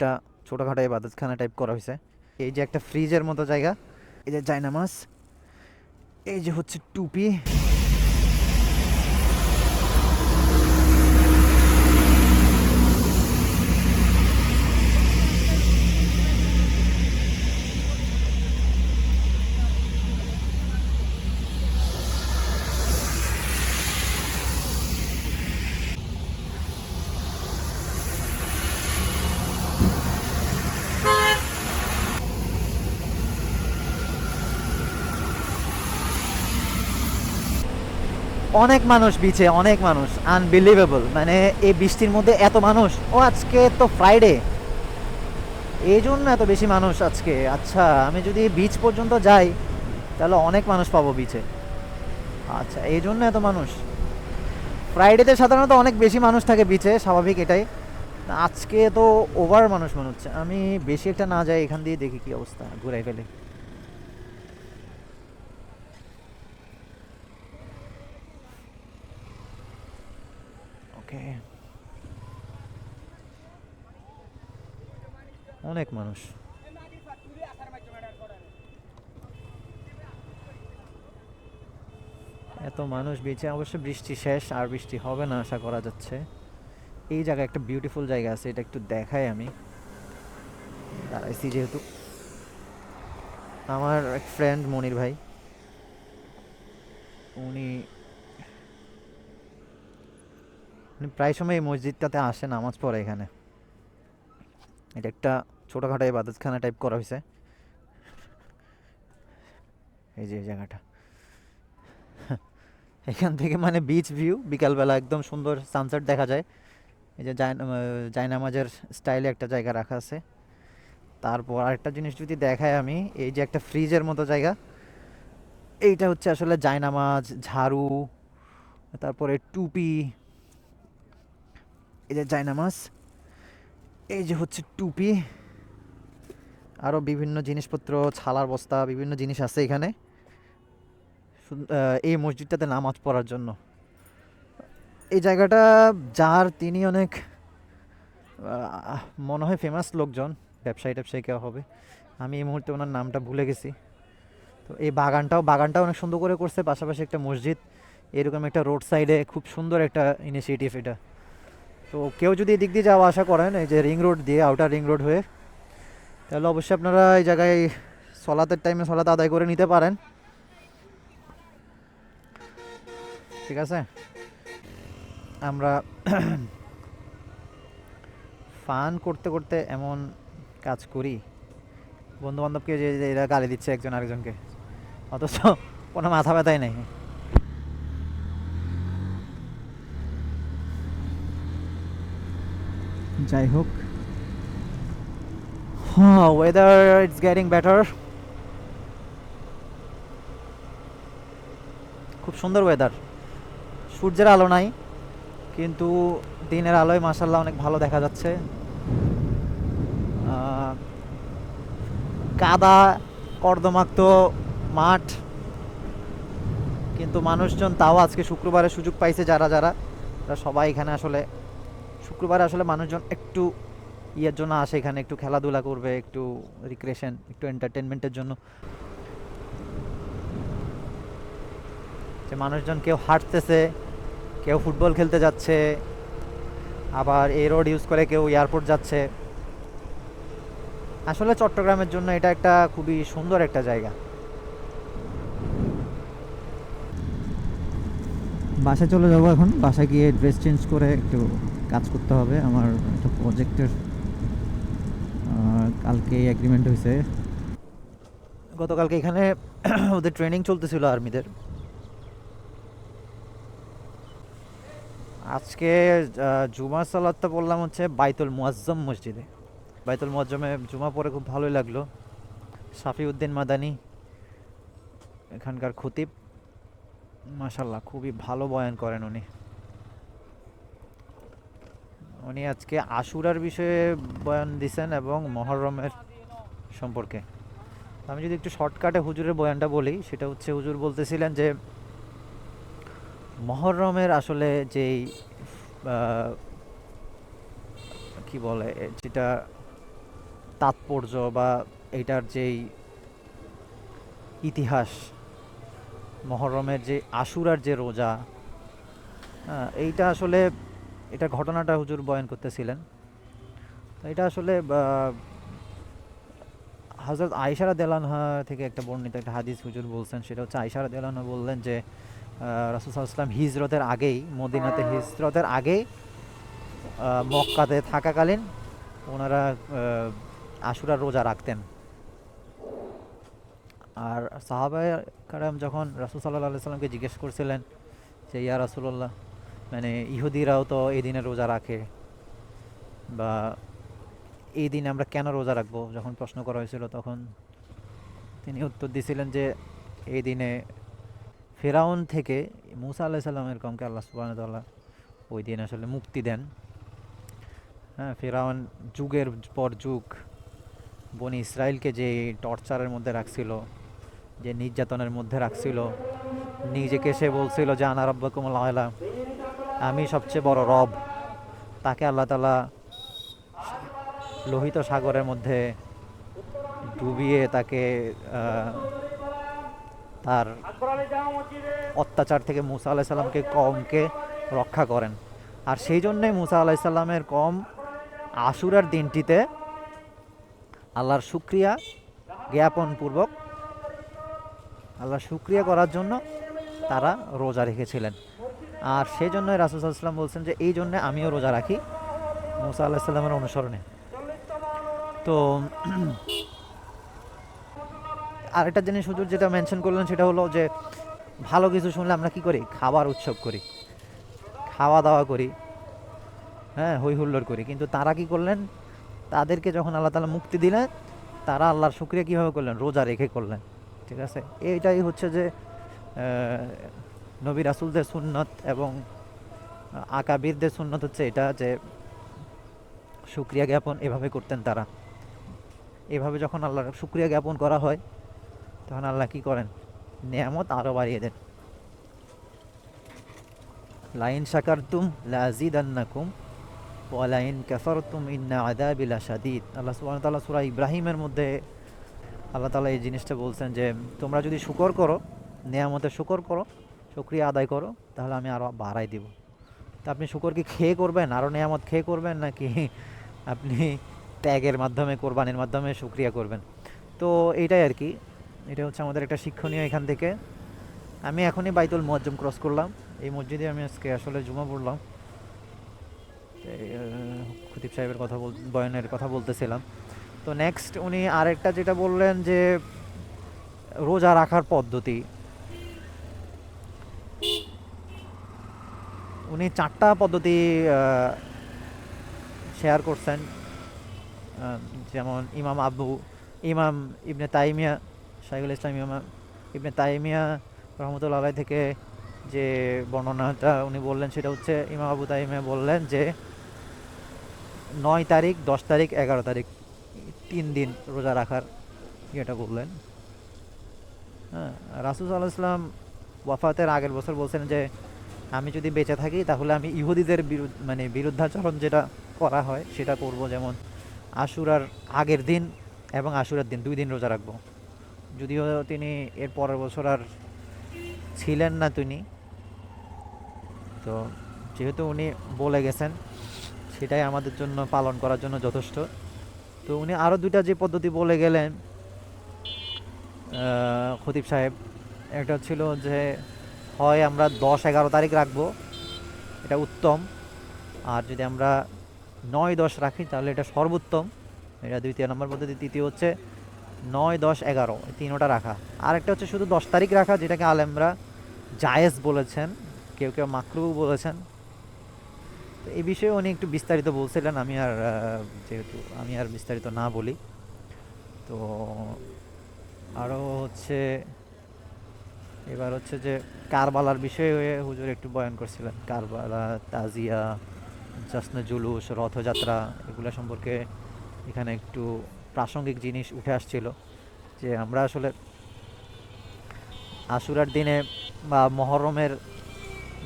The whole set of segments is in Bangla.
একটা ছোটোখাটো বাতাসখানা টাইপ করা হয়েছে এই যে একটা ফ্রিজের মতো জায়গা, এই যে জায়নামাজ এই যে হচ্ছে টুপি। অনেক মানুষ বিচে, অনেক মানুষ আনবিলিভেবল মানে এই বৃষ্টির মধ্যে এত মানুষ, ও আজকে তো ফ্রাইডে এই জন্য এত বেশি মানুষ আজকে। আচ্ছা আমি যদি বিচ পর্যন্ত যাই, তাহলে অনেক মানুষ পাবো বিচে আচ্ছা এই জন্য এত মানুষ। ফ্রাইডেতে সাধারণত অনেক বেশি মানুষ থাকে বিচে স্বাভাবিক এটাই। আজকে তো ওভার মানুষ মনে হচ্ছে। আমি বেশি একটা না যাই, এখান দিয়ে দেখি কি অবস্থা, ঘুরাই ফেলে। অনেক মানুষ। এত মানুষ বেঁচে, অবশ্য বৃষ্টি শেষ, আর বৃষ্টি হবে না, আশা করা যাচ্ছে। এই জায়গায় একটা বিউটিফুল জায়গা আছে, এটা একটু দেখাই আমি। দাঁড়াইছি যেহেতু। আমার এক ফ্রেন্ড মনির ভাই, উনি উনি প্রায় সময় এই মসজিদটাতে আসে নামাজ পড়ে এখানে। এটা একটা ছোটোখাটো ইবাদতখানা টাইপ করা হয়েছে। এই যে জায়গাটা। এখান থেকে মানে বিচ ভিউ বিকালবেলা একদম সুন্দর সানসেট দেখা যায়। এই যে জায় জায়নামাজের স্টাইলে একটা জায়গা রাখা আছে। তারপর আরেকটা জিনিস যদি দেখায় আমি, এই যে একটা ফ্রিজের মতো জায়গা। এইটা হচ্ছে আসলে জায়নামাজ, ঝাড়ু, তারপরে টুপি। এই যে জায়নামাজ। এই যে হচ্ছে টুপি আরও বিভিন্ন জিনিসপত্র, ছালার বস্তা, বিভিন্ন জিনিস আছে এখানে। এই মসজিদটাতে নামাজ পড়ার জন্য। এই জায়গাটা যার তিনি অনেক মনে হয় ফেমাস লোকজন, ব্যবসায়ী ট্যাবসায়ী কেউ হবে। আমি এই মুহূর্তে ওনার নামটা ভুলে গেছি। তো এই বাগানটাও বাগানটাও অনেক সুন্দর করে করছে, পাশাপাশি একটা মসজিদ। এরকম একটা রোড সাইডে খুব সুন্দর একটা ইনিশিয়েটিভ এটা। তো কেউ যদি এদিক দিয়ে যাওয়া আশা করেন, এই যে রিং রোড দিয়ে আউটার রিং রোড হয়ে, তাহলে অবশ্যই আপনারা এই জায়গায় সলাতের টাইমে সলাত আদায় করে নিতে পারেন। ঠিক আছে? আমরা ফান করতে করতে এমন কাজ করি। বন্ধু বান্ধবকে যে যে এরা গালি দিচ্ছে একজন আরেকজনকে। অথচ কোনো মাথা ব্যথাই নেই। যাই হোক। হ্যাঁ ওয়েদার ইটস গেটিং বেটার খুব সুন্দর ওয়েদার সূর্যের আলো নাই, কিন্তু দিনের আলোয় মাসাল্লাহ অনেক ভালো দেখা যাচ্ছে। কাদা কর্দমাক্ত মাঠ। কিন্তু মানুষজন তাও আজকে শুক্রবারে সুযোগ পাইছে যারা যারা সবাই এখানে আসলে শুক্রবারে আসলে মানুষজন একটু ইয়ের জন্য আসে এখানে, একটু খেলাধুলা করবে, একটু রিক্রিয়েশন একটু এন্টারটেনমেন্টের জন্য। যে মানুষজন কেউ হাঁটতেছে, কেউ ফুটবল খেলতে যাচ্ছে, আবার এই রোড ইউজ করে কেউ এয়ারপোর্ট যাচ্ছে। আসলে চট্টগ্রামের জন্য এটা একটা খুবই সুন্দর একটা জায়গা। বাসায় চলে যাব এখন, বাসায় গিয়ে ড্রেস চেঞ্জ করে একটু কাজ করতে হবে। আমার একটা প্রজেক্টের কালকে এগ্রিমেন্ট হয়েছে গতকালকে এখানে ওদের ট্রেনিং চলতেছিল আর্মিদের আজকে জুমা সালাদটা বললাম হচ্ছে বাইতুল মুয়াজ্জম মসজিদে। বাইতুল মুয়াজ্জমে জুমা পরে খুব ভালোই লাগল। সাফিউদ্দিন মাদানি, এখানকার খতিব মাশাল্লাহ খুবই ভালো বয়ান করেন উনি। উনি আজকে আশুরার বিষয়ে বয়ান দিছেন এবং মহরমের সম্পর্কে। আমি যদি একটু শর্টকাটে হুজুরের বয়ানটা বলি, সেটা হচ্ছে হুজুর বলতেছিলেন যে, মহরমের আসলে যেই কি বলে, যেটা তাৎপর্য বা এইটার যেই ইতিহাস, মহরমের যে আশুরার যে রোজা এইটা আসলে এটা ঘটনাটা হুজুর বয়ান করতেছিলেন। এটা আসলে হজরত আয়সারা দেলানহা থেকে একটা বর্ণিত একটা হাদিস হুজুর বলছেন সেটা হচ্ছে আয়সারা দেলানহা বললেন যে রাসুল ইসলাম হিজরতের আগেই মদিনাতে হিজরতের আগেই মক্কাতে থাকাকালীন ওনারা আহ, আশুরার রোজা রাখতেন। আর সাহাবায় কারাম যখন রাসুল সাল্লাহ সাল্লামকে জিজ্ঞেস করছিলেন যে ইয়া রাসুল্লাহ মানে ইহুদিরাও তো এই দিনে রোজা রাখে বা এই দিনে আমরা কেন রোজা রাখব? যখন প্রশ্ন করা হয়েছিল তখন তিনি উত্তর দিয়েছিলেন যে এই দিনে ফেরাউন থেকে মুসা আল্লাহ সাল্লামের কমকে আল্লাহ সুবাহ তাল্লাহ ওই দিন আসলে মুক্তি দেন। হ্যাঁ ফেরাউন যুগের পর যুগ বনি ইসরায়েলকে যে টর্চারের মধ্যে রাখছিল, যে নির্যাতনের মধ্যে রাখছিল, নিজেকে সে বলছিল যে আনা রব্বাকুম আল্লাহ আমি সবচেয়ে বড় রব। তাকে আল্লাহ তালা লোহিত সাগরের মধ্যে ডুবিয়ে তাকে তার অত্যাচার থেকে মুসা আলাহিসাল্লামকে কমকে রক্ষা করেন। আর সেই জন্যে মুসা আলাহিসাল্লামের কম আশুরার দিনটিতে আল্লাহর শুক্রিয়া জ্ঞাপন পূর্বক আল্লাহর শুক্রিয়া করার জন্য তারা রোজা রেখেছিলেন। আর সেই জন্যই রাসুসাল্লাম বলছেন যে, এই জন্যে আমিও রোজা রাখি। মুসা আল্লাহ সাল্লামের অনুসরণে। তো আরেকটা জিনিস হুজুর যেটা মেনশন করলেন সেটা হলো যে, ভালো কিছু শুনলে আমরা কি করি? খাবার উৎসব করি। খাওয়া দাওয়া করি। হ্যাঁ হই হুল্লোড় করি। কিন্তু তারা কি করলেন? তাদেরকে যখন আল্লাহ তালা মুক্তি দিলেন, তারা আল্লাহর শুক্রিয়া কীভাবে করলেন? রোজা রেখে করলেন। ঠিক আছে? এইটাই হচ্ছে যে নবী রাসুলদের সুন্নত এবং আকাবিরদের সুন্নত হচ্ছে এটা যে শুক্রিয়া জ্ঞাপন এভাবে করতেন তারা। এভাবে যখন আল্লাহর শুক্রিয়া জ্ঞাপন করা হয়, তখন আল্লাহ কী করেন? নিয়ামত আরও বাড়িয়ে দেন। লাইন শাকারতুম লাজিদান্নাকুম ওয়ালাইন কাফারতুম ইন্না আদাবিলা শাদিদ আল্লাহ ওয়া তাআলা সূরা ইব্রাহিমের মধ্যে আল্লাহ তাআলা এই জিনিসটা বলছেন যে, তোমরা যদি শুকর করো, নিয়ামতের শুকর করো শুকরিয়া আদায় করো, তাহলে আমি আরও বাড়াই দিব। তা আপনি শুকর কি খেয়ে করবেন? আরও নিয়ামত খেয়ে করবেন? নাকি আপনি ত্যাগের মাধ্যমে, কোরবানির মাধ্যমে শুক্রিয়া করবেন? তো এইটাই আর কি। এটা হচ্ছে আমাদের একটা শিক্ষণীয় এখান থেকে। আমি এখনই বাইতুল মুয়াজ্জম ক্রস করলাম। এই মসজিদে আমি আজকে আসলে জুমা পড়লাম। খতিব সাহেবের কথা বল, বয়নের কথা বলতেছিলাম। তো নেক্সট উনি আরেকটা যেটা বললেন যে, রোজা রাখার পদ্ধতি। উনি চারটা পদ্ধতি শেয়ার করছেন যেমন ইমাম আবু, ইমাম ইবনে তাইমিয়া, শাইখুল ইসলাম ইমাম ইবনে তাইমিয়া রহমতুল্লাহ আলাই থেকে যে বর্ণনাটা উনি বললেন, সেটা হচ্ছে ইমাম আবু তাইমিয়া বললেন যে নয় তারিখ, দশ তারিখ, এগারো তারিখ, তিন দিন রোজা রাখার ইয়েটা বললেন। হ্যাঁ রাসুল সাল্লাহ ইসলাম ওয়াফাতের আগের বছর বলছেন যে আমি যদি বেঁচে থাকি, তাহলে আমি ইহুদিদের বিরুদ্ধ মানে বিরুদ্ধাচরণ যেটা করা হয়, সেটা করব যেমন আশুরার আগের দিন এবং আশুরার দিন, দুই দিন রোজা রাখব। যদিও তিনি এর পরের বছর আর ছিলেন না তিনি। তো যেহেতু উনি বলে গেছেন, সেটাই আমাদের জন্য পালন করার জন্য যথেষ্ট। তো উনি আরও দুইটা যে পদ্ধতি বলে গেলেন খতিব সাহেব, একটা ছিল যে হয় আমরা দশ এগারো তারিখ রাখব। এটা উত্তম। আর যদি আমরা নয় দশ রাখি, তাহলে এটা সর্বোত্তম। এটা দ্বিতীয় নম্বর পদ্ধতি। তৃতীয় হচ্ছে নয় দশ এগারো তিনোটা রাখা। আর একটা হচ্ছে শুধু দশ তারিখ রাখা, যেটাকে আলেমরা জায়েজ বলেছেন। কেউ কেউ মাকরু বলেছেন। তো এই বিষয়ে উনি একটু বিস্তারিত বলছিলেন, আমি আর যেহেতু আমি আর বিস্তারিত না বলি। তো আরও হচ্ছে এবার হচ্ছে যে কারবালার বিষয়ে হুজুর একটু বয়ান করছিলেন। কারবালা তাজিয়া জাসনে জুলুস রথযাত্রা এগুলো সম্পর্কে এখানে একটু প্রাসঙ্গিক জিনিস উঠে আসছিল যে আমরা আসলে আশুরার দিনে বা মহরমের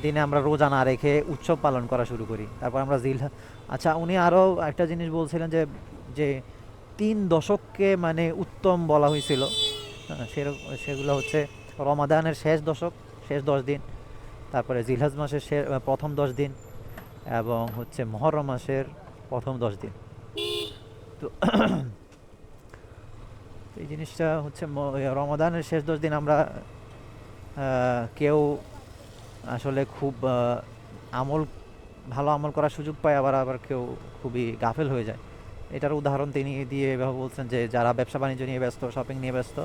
দিনে আমরা রোজা না রেখে উৎসব পালন করা শুরু করি। তারপর আমরা জিল আচ্ছা উনি আরও একটা জিনিস বলছিলেন যে যে তিন দশককে মানে উত্তম বলা হয়েছিল। হ্যাঁ, সেগুলো হচ্ছে রমাদানের শেষ দশক, শেষ দশ দিন, তারপরে জিলহাজ মাসের প্রথম দশ দিন এবং হচ্ছে মহরম মাসের প্রথম দশ দিন। তো এই জিনিসটা হচ্ছে রমাদানের শেষ দশ দিন আমরা কেউ আসলে খুব আমল, ভালো আমল করার সুযোগ পায়, আবার আবার কেউ খুবই গাফেল হয়ে যায়। এটার উদাহরণ তিনি দিয়ে এভাবে বলছেন যে যারা ব্যবসা বাণিজ্য নিয়ে ব্যস্ত শপিং নিয়ে ব্যস্ত,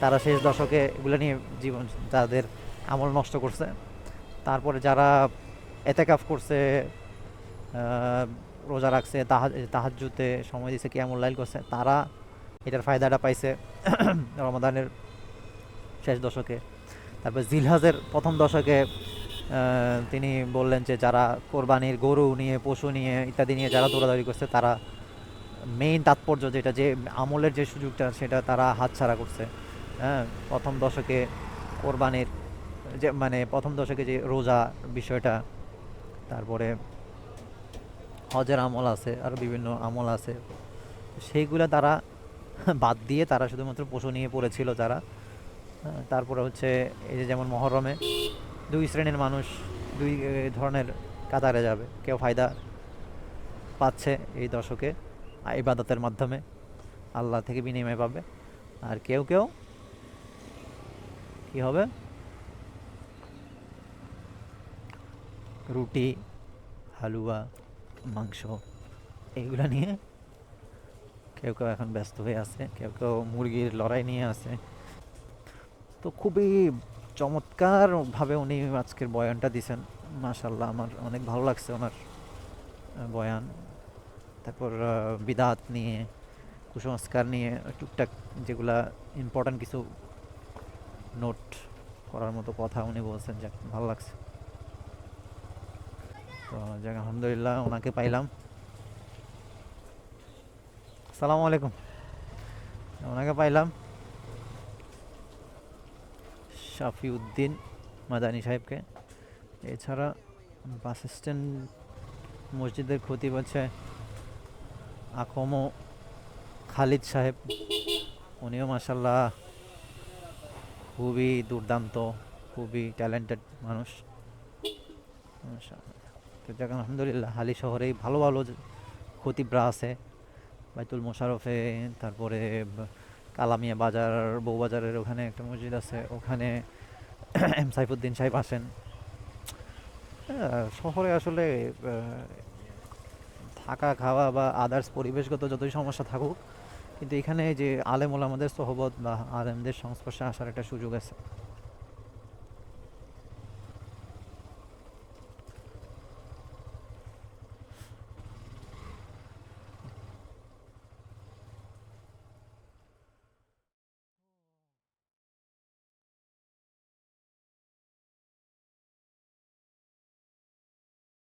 তারা শেষ দশকে এগুলো নিয়ে জীবন তাদের আমল নষ্ট করছে। তারপরে যারা এতেকাফ করছে রোজা রাখছে তাহাজুতে সময় দিছে, কিয়ামুল লাইল করছে, তারা এটার ফায়দাটা পাইছে রমাদানের শেষ দশকে। তারপর জিলহাজের প্রথম দশকে তিনি বললেন যে যারা কোরবানির গরু নিয়ে, পশু নিয়ে ইত্যাদি নিয়ে যারা দৌড়াদৌড়ি করছে, তারা মেইন তাৎপর্য যেটা যে আমলের যে সুযোগটা সেটা তারা হাতছাড়া করছে। হ্যাঁ প্রথম দশকে কোরবানির যে মানে প্রথম দশকে যে রোজা বিষয়টা তারপরে হজের আমল আছে আর বিভিন্ন আমল আছে। সেইগুলা তারা বাদ দিয়ে তারা শুধুমাত্র পশু নিয়ে পড়েছিল যারা। হ্যাঁ, তারপরে হচ্ছে এই যে যেমন মহরমে দুই শ্রেণির মানুষ দুই ধরনের কাতারে যাবে। কেউ ফায়দা পাচ্ছে এই দশকে। ইবাদতের মাধ্যমে আল্লাহ থেকে বিনিময় পাবে। আর কেউ কেউ কি হবে? রুটি, হালুয়া, মাংস এইগুলা নিয়ে কেউ কেউ এখন ব্যস্ত হয়ে আছে, কেউ কেউ মুরগির লড়াই নিয়ে আছে। তো খুবই চমৎকারভাবে উনি আজকের বয়ানটা দিছেন। মাশাল্লাহ আমার অনেক ভালো লাগছে ওনার বয়ান। তারপর বিদাত নিয়ে, কুসংস্কার নিয়ে, টুকটাক যেগুলা ইম্পর্ট্যান্ট কিছু নোট করার মতো কথা উনি বলছেন, যাক, ভালো লাগছে। তো, যাক, আলহামদুলিল্লাহ, ওনাকে পাইলাম। সালামু আলাইকুম। ওনাকে পাইলাম। শাফিউদ্দিন মাদানী সাহেবকে। এছাড়া বাস স্ট্যান্ড মসজিদের ক্ষতি হচ্ছে আকমো খালিদ সাহেব, উনিও মাসাল্লাহ খুবই দুর্দান্ত, খুবই ট্যালেন্টেড মানুষ। তো যাক, আলহামদুলিল্লাহ, হালি শহরেই ভালো ভালো খতিবরা আছে। বাইতুল মোশারফে, তারপরে কালামিয়া বাজার বউবাজারের ওখানে একটা মসজিদ আছে, ওখানে এম সাইফুদ্দিন সাহেব আসেন। শহরে আসলে থাকা, খাওয়া বা আদার্স পরিবেশগত যতই সমস্যা থাকুক, কিন্তু এখানে যে আলেম আমাদের সহবত বা আলেমদের সংস্পর্শে আসার একটা সুযোগ আছে।